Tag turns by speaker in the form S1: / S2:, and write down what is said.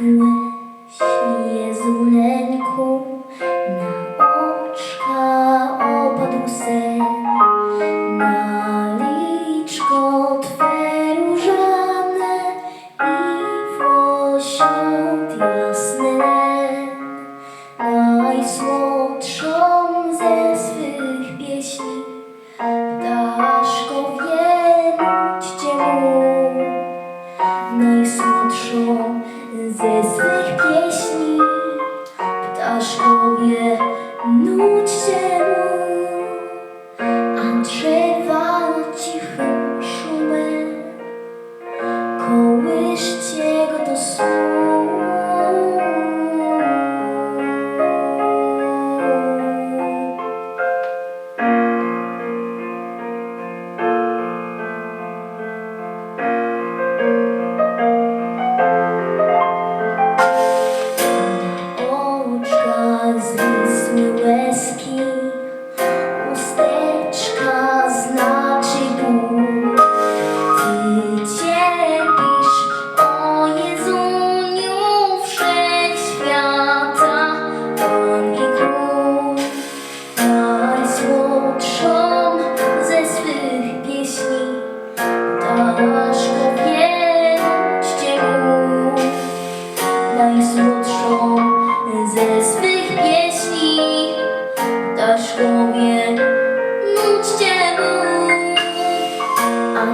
S1: Ucichłeś, Jezuleńku, na oczka opadł sen, na liczko Twe różane i włosiąt jasny len. Najsłodszą ze swych pieśni Ptaszko wielbćcie mu Najsłodszą ze swych pieśni. Ptaszkowie, nudź się mu Jeśli Dasz głowie, nudźcie mu, a